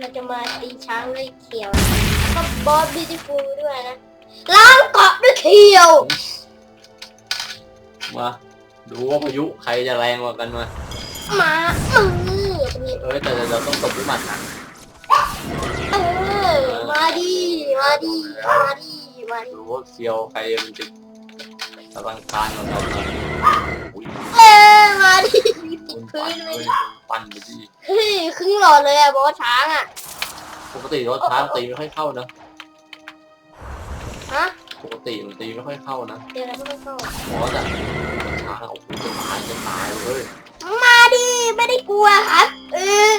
เราจะมาตีช้างด้วยเขียวแล้วก็บอสบิวตี้ฟูลด้วยนะล้างเกาะด้วยเขียว มา ดูว่าพายุใครจะแรงกว่ากันมามามือเป็นไงเอ้ยแต่เราต้องตบด้วยหมัดนะเออมาดีมาดีมาดีมาดีดูว่าเคียวใครมันจะอลังการกว่ากันมาอุ้ยเออ เลยยปั่นไปดิเฮ้ยครึ่งหลอดเลยอะบอสช้างอะปกติรถช้างตีไม่ค่อยเข้านะฮะปกติมันตีไม่ค่อยเข้านะเดี๋ยวเราไม่เข้าเพราะแต่ช้างอะโอ้โหจะตายจะตายเลยมาดีไม่ได้กลัวครับเออ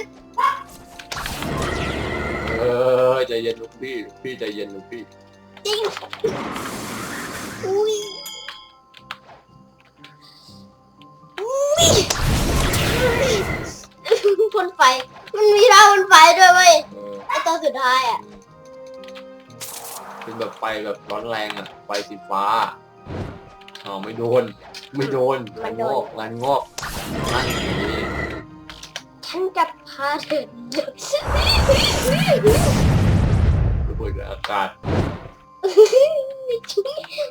เออใจเย็นลูกพี่ลูกพี่ใจเย็นลูกพี่จริงาพ่นไฟด้วยเว้ยเออไอตัวสุดท้ายอะเป็นแบบไฟแบบร้อนแรงอะไฟสีฟ้าอ๋อไม่โดน ไม่โดนงานงอกงานงอกนั่นนี่ฉันจะพาเธอเดินระเบิดอากาศ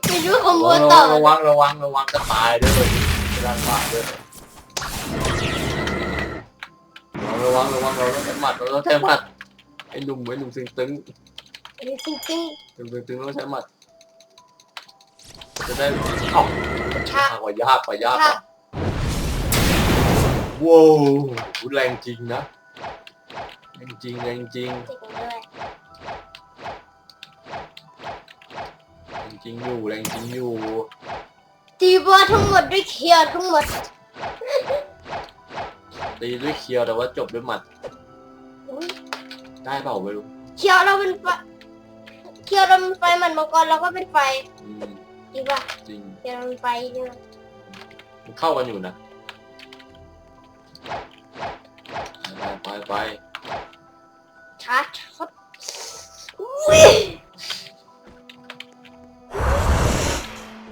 ไม่รู้คอมโบระต่วัองระวังระวังระวังจะตายด้วยจะตายด้วย ระวังระวังเราต้องใช้หมัดเราต้องใช้หมัดไอ้หนุ่มไอ้หนุ่มตึงตึงจริงจริงตึงตึงตึงต้องใช้หมัดจะได้เอ้าๆชายากกว่ายากกว่ายากกว่าว้าวแรงจริงนะแรงจริงแรงจริงจริงด้วยแรงจริงอยู่แรงจริงอยู่ตีบอสทั้งหมดด้วยเคียวทั้งหมด ตีด้วยเคียวแต่ว่าจบด้วยหมัดอุ๊ยได้เปล่าไม่รู้เคียวเราเป็นไฟเคียวเราเป็นไฟเหมือนมังกรเราก็เป็นไฟอืมจริงป่ะจริงเคียวเราเป็นไฟใช่ไหมมันเข้ากันอยู่นะ ไปไปไปชาร์จช็อตอุ้ย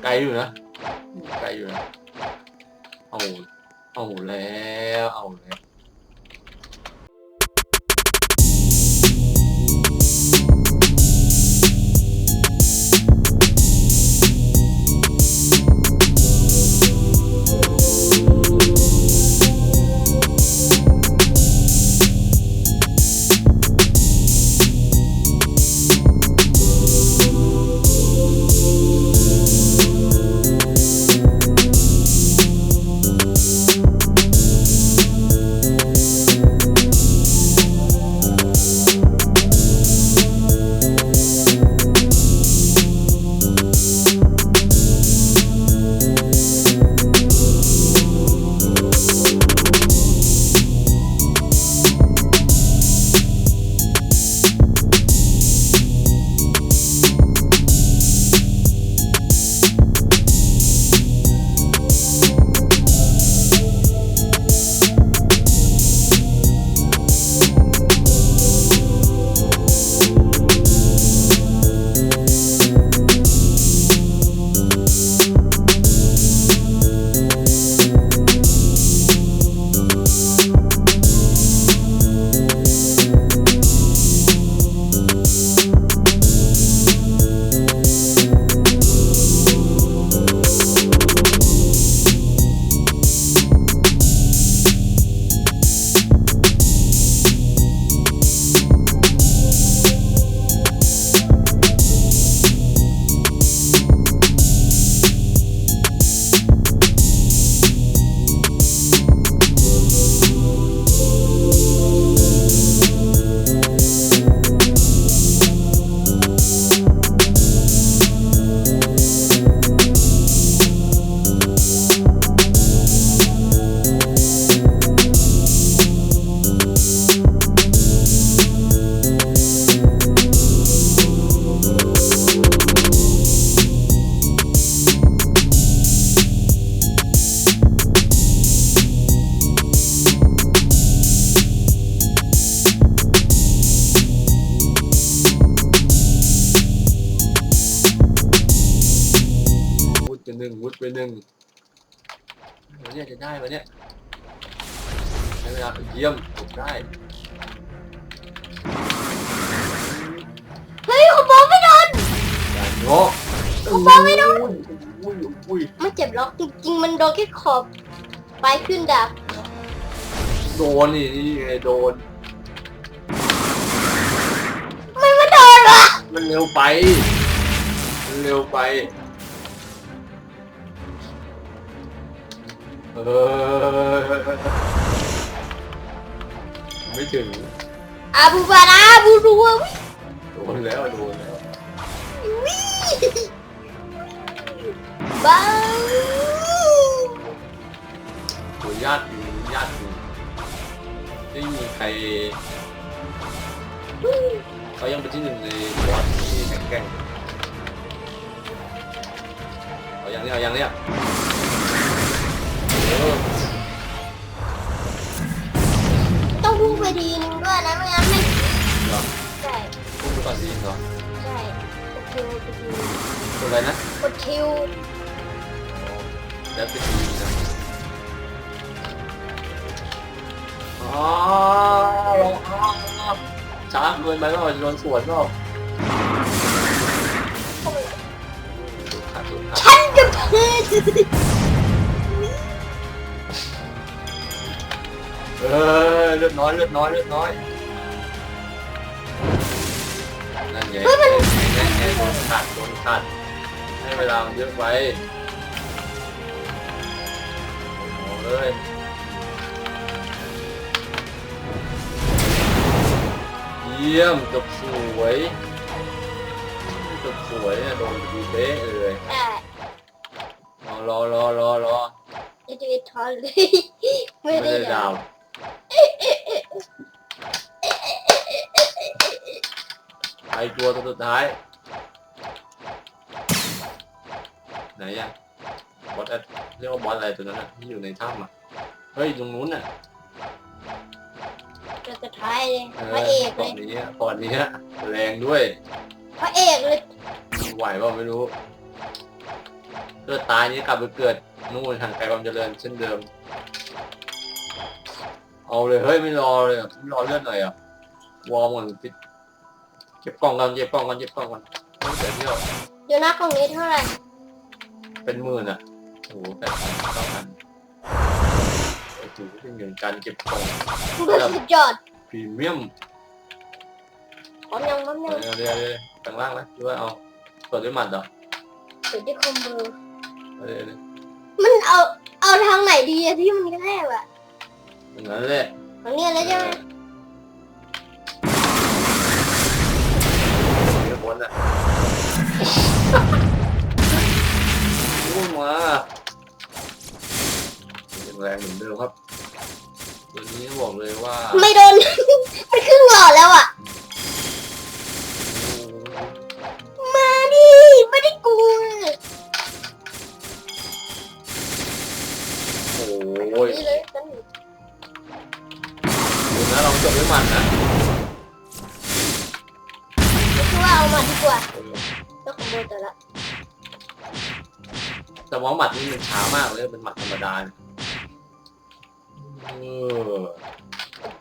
ไกลอยู่นะ ไกลอยู่นะเอา เอาแล้ว เอาแล้ว หนึ่งวุดไปหนึ่งวเนี่ยจะได้ไหมเนี่ยใช้เวลาเยี่ยมผมได้เฮ้ยคุบอลไม่โดนอย่าโยกคุบอลไม่โดนไม่เจ็บหรอกจริงๆมันโดนแค่ขอบไปขึ้นดาบโดนนี่นี่ไงโดนมันไม่โดนหรอมันเร็วไปมันเร็วไป เออไม่ถึงอาบูบาราบูรัวโดนแล้วโดนแล้วบ้าโอ้ยญาติอยู่ญาติอยู่ไม่มีใครเขายังเป็นที่หนึ่งในบอสที่แข็งแกร่งเอาอย่างนี้เอาอย่างนี้เออ ต้องพุ่งไปทีนึงด้วยนะไม่งั้นไม่เหรอใช่พูดไปก่อนดีเหรอใช่กดคิวกดคิวตัวอะไรนะกดคิวแล้วเป็นดีนะอ๋อลงอ๋อช้าเกินไปก็โดนสวนก็ขาดตัวขาดฉันกับเธอ เออเลือดน้อยเลือดน้อยเลือดน้อยนั่นไงนั่นไงโดนขาดโดนขาดให้เวลามันเยอะไปโอ้โหเลยเยี่ยมจบสวยจบสวยอะโดนดีเป๊ะเลยใช่รอรอรอรอรอ จะจะทอนเลย ไม่ไม่ได้ได้ดาดาว ว ไอตัวตัวสุดท้าย ไหนอะบอสอะเรียกว่าบอสอะไรตัวนั้นอะที่อยู่ในถ้ำอะเฮ้ยตรงนู้นอะตัวสุดท้ายเลยเอพระอเอกก่เลอนยนี้ก่อนนี้แรงด้วยพระเอกเลยไหวเปล่าไม่รู้เกิดตายนี้กลับไปเกิดนู่นห่างไกลความเจริญเช่นเดิม เอาเลยเฮ้ยไม่รอเลยอะไม่รอเลือดหน่อยอะวอร์มก่อนปิดเก็บกล่องกันเก็บกล่องกันเก็บกล่องกันไม่เกิดเที่ยวเดี๋ยวนะกล่องนี้เท่าไหร่เป็นหมื่นอะโอ้โหแปดพันเก้าพันโอ้โหเป็นเงินการเก็บกล่องสุดยอดพรีเมียมพร้อมยังพร้อมเดี๋ยัยงวเดี๋ยวเดี๋ยวข้างล่างนะหรือว่าเอาเปิดด้วยหมัดเหรอเดี๋ยวได้คอมโบเอาเดี๋ยวเดี๋ยวมันเอาเอาทางไหนดีอะที่มันกระแทกอะ อย่างนั้นแหละทางเนี้ยเลยใช่ไหมเดี๋ยวบนอะพุ่งมายังแรงเหมือนเดิมครับ ตัวนี้บอกเลยว่า ไม่โดนไม่ครึ่งหลอดแล้วอะ ว่าเอามาดีกว่าแล้วคอมโบแต่ละแต่ว่าหมัดนี่มันช้ามากเลยเป็นหมัดธรรมดาเนี่ยเออ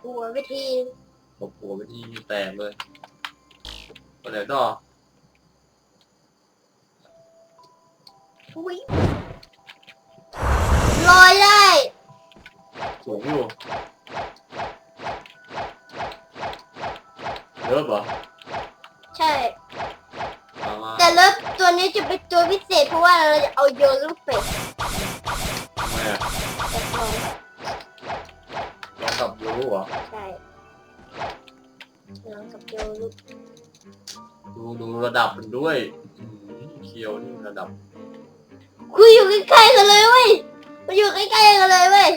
กลัววิธีตบหัวไปที่แตกเลยไปไหนต่ออุ้ยลอยได้สูงอยู่เลิฟเหรอใช่ นี้จะเป็นตัวพิเศษเพราะว่าเราจะเอาโยนลูกเป็ดทำไมอะกับลองลองกับยูรู้เหรอใช่ลองกับโยนลูกดูดูระดับมันด้วยอืมเคียวนี่ระดับคุยอยู่ใกล้ๆกันเลยเว้ยมาอยู่ใกล้ๆกันเลยเว้ย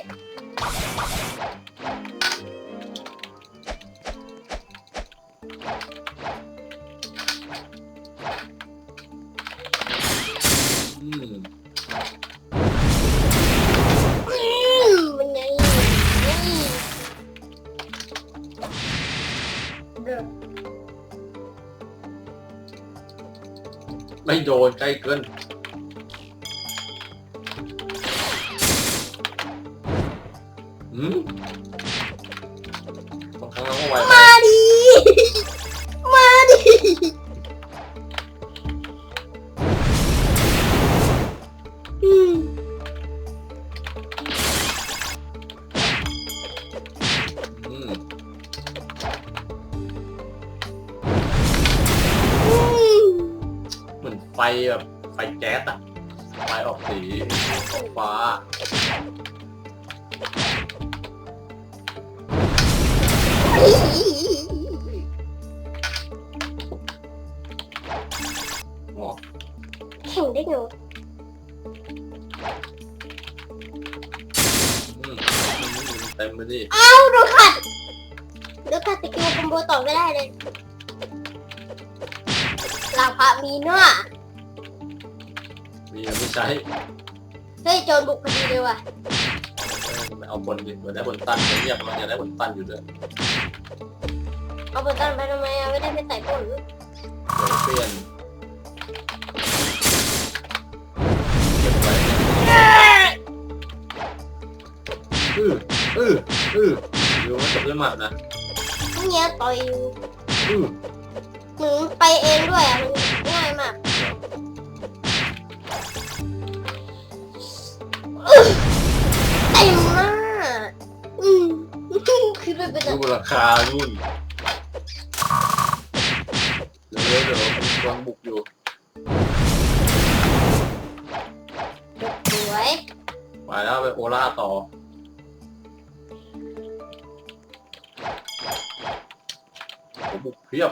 ไม่โดนใกล้เกินอืม ฟแบบไฟแก๊สอะไฟออกสีฟ้าอ๋อแข่งได้หนูอืมเต็มไปดิเอ้าโดนขัดโดนขัดสกิลคอมโบต่อไม่ได้เลยลาพะมีเนื้อ มียังไม่ใช้เฮ้ยโจรบุกพอดีเลยว่ะไม่เอาบนดิมันได้บนตันเงียบมันจะได้บนตันอยู่ด้วยเอาบทตันไปทำไมอะไม่ได้ไปใส่ผลเดี๋ยวเปลี่ยนเก็บไว้อืออืออือดูว่าจบด้วยหมัดนะเนี่ยต่อยอือหนูไปเองด้วยอะมันง่ายมาก อื้อเต็มมากอืมคือไปเป็นดูราคานู่นเดี๋ยวเดี๋ยวเดี๋ยววางบุกอยู่สวยไปแล้วไปโอล่าต่อโอ้บุกเพียบ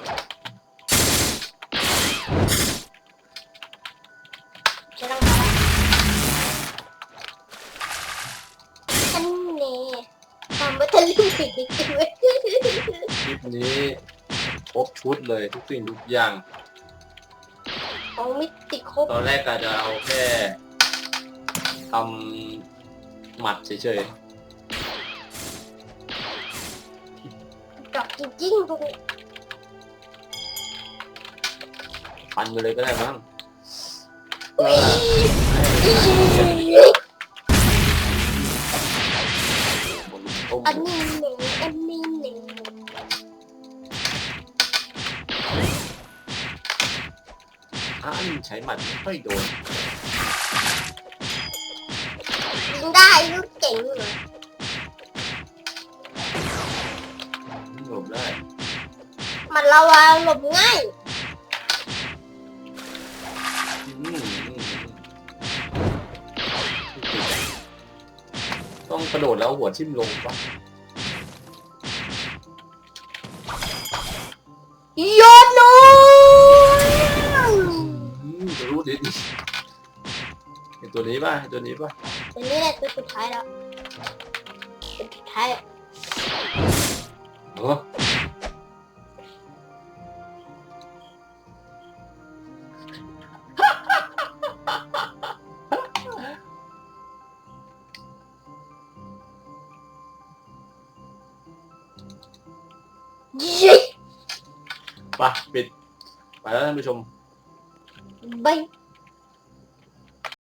อันนี้ทำบัตเตอรี่ผิดจริงๆเว้ยคลิปนี้ครบชุดเลยทุกสิ่งทุกอย่าง ของมิติครบตอนแรกก็จะเอาแค่ทำหมัดเฉยดอกจริงๆพวกนี้ๆฟันไปเลยก็ได้มั้งอุ๊ย ค่อยโดนยิงได้ลูกเจ๋งเหรอหลบได้มันระวังหลบง่ายอืมอืมอืมต้องกระโดดแล้วหัวทิ่มลงปะโยนหนูอื มจะรู้ดิเห็นตัวนี้ป่ะเห็นตัวนี้ป่ะตัวนี้แหละตัวสุดท้ายแล้วตัวสุดท้ายอะโอ้เย้ไปปิด ไปแล้วท่านผู้ชมบาย